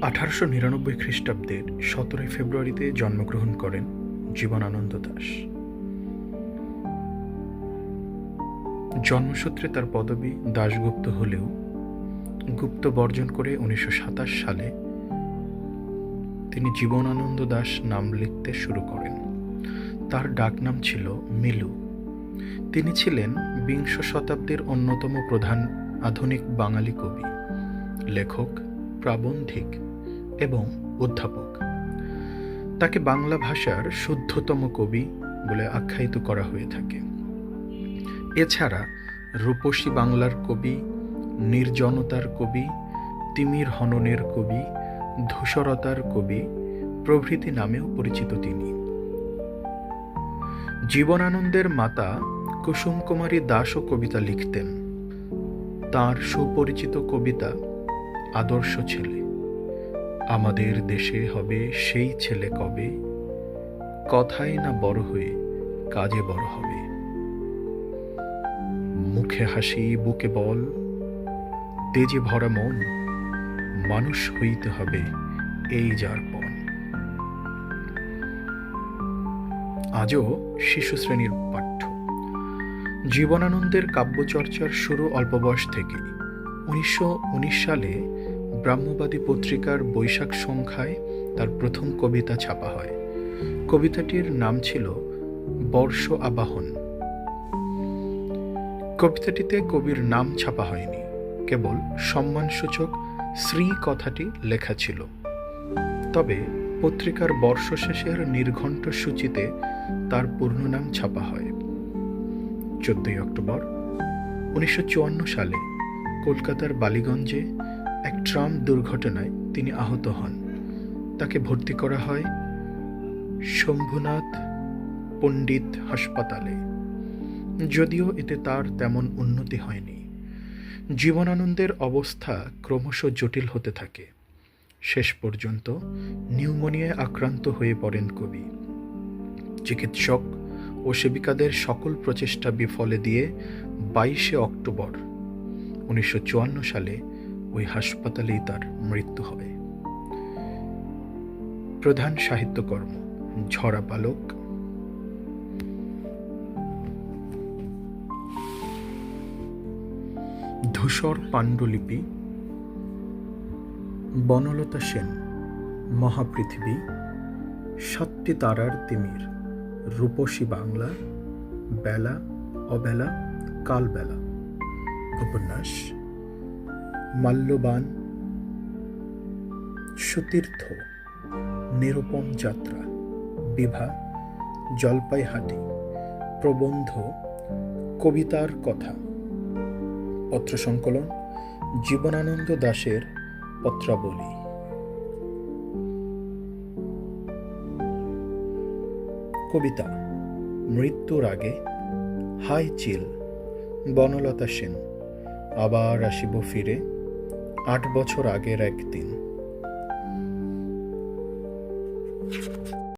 আঠারোশো নিরানব্বই খ্রিস্টাব্দের সতেরোই ফেব্রুয়ারিতে জন্মগ্রহণ করেন জীবনানন্দ দাশ জন্মসূত্রে তার পদবী দাশগুপ্ত হলেও গুপ্ত বর্জন করে উনিশশো সাতাশ সালে তিনি জীবনানন্দ দাশ নাম লিখতে শুরু করেন। তার ডাকনাম ছিল মিলু। তিনি ছিলেন বিংশ শতাব্দীর অন্যতম প্রধান আধুনিক বাঙালি কবি, লেখক, প্রাবন্ধিক এবং অধ্যাপক। তাকে বাংলা ভাষার শুদ্ধতম কবি বলে আখ্যায়িত করা হয়ে থাকে। এছাড়া রূপসী বাংলার কবি, নির্জনতার কবি, তিমির হননের কবি, ধূসরতার কবি প্রভৃতি নামেও পরিচিত তিনি। জীবনানন্দের মাতা কুসুম কুমারী দাসও কবিতা লিখতেন। তার সুপরিচিত কবিতা আদর্শ ছেলে। আমাদের দেশে হবে সেই ছেলে কবে? কথায় না বড় হয়ে কাজে বড় হবে? মুখে হাসি, বুকে বল, তেজে ভরা মন, মানুষ হইতে হবে এই যার পণ। আজও শিশু শ্রেণির পাঠ্য। জীবনানন্দের কাব্যচর্চার শুরু অল্প বয়স থেকেই। উনিশশো উনিশ সালে ব্রাহ্মবাদী পত্রিকার বৈশাখ সংখ্যায় তার প্রথম কবিতা ছাপা হয়। কবিতাটির নাম ছিল বর্ষ আবাহন। কবিতাটিতে কবির নাম ছাপা হয়নি, কেবল সম্মানসূচক শ্রী কথাটি লেখা ছিল। তবে পত্রিকার বর্ষ শেষের নির্ঘণ্ট সূচিতে তার পূর্ণ নাম ছাপা হয়। চোদ্দই অক্টোবর, উনিশশো চুয়ান্ন সালে কলকাতার বালিগঞ্জে এক ট্রাম দুর্ঘটনায় তিনি আহত হন। তাকে ভর্তি করা হয় শম্ভুনাথ পণ্ডিত হাসপাতালে। যদিও এতে তার তেমন উন্নতি হয়নি। জীবনানন্দের অবস্থা ক্রমশ জটিল হতে থাকে। শেষ পর্যন্ত নিউমোনিয়ায় আক্রান্ত হয়ে পড়েন কবি। চিকিৎসক ও সেবিকাদের সকল প্রচেষ্টা বিফলে দিয়ে বাইশে অক্টোবর উনিশশো চুয়ান্ন সালে ওই হাসপাতালেই তার মৃত্যু হয়। প্রধান সাহিত্যকর্ম, ঝরা পালক ধূসর পাণ্ডুলিপি। বনলতা সেন, মহাপৃথিবী। সাতটি তারার তিমির, রূপসী বাংলা, বেলা, অবেলা, কালবেলা। উপন্যাস মাল্যবান, সুতীর্থ, নিরুপম যাত্রা, বিভা, জলপাইহাটি, প্রবন্ধ, কবিতার কথা, পত্র সংকলন, জীবনানন্দ দাশের পত্রাবলী। কবিতা, মৃত্যুর আগে, হাই চিল, বনলতা সেন, আবার আসিব ফিরে আট বছর আগের একদিন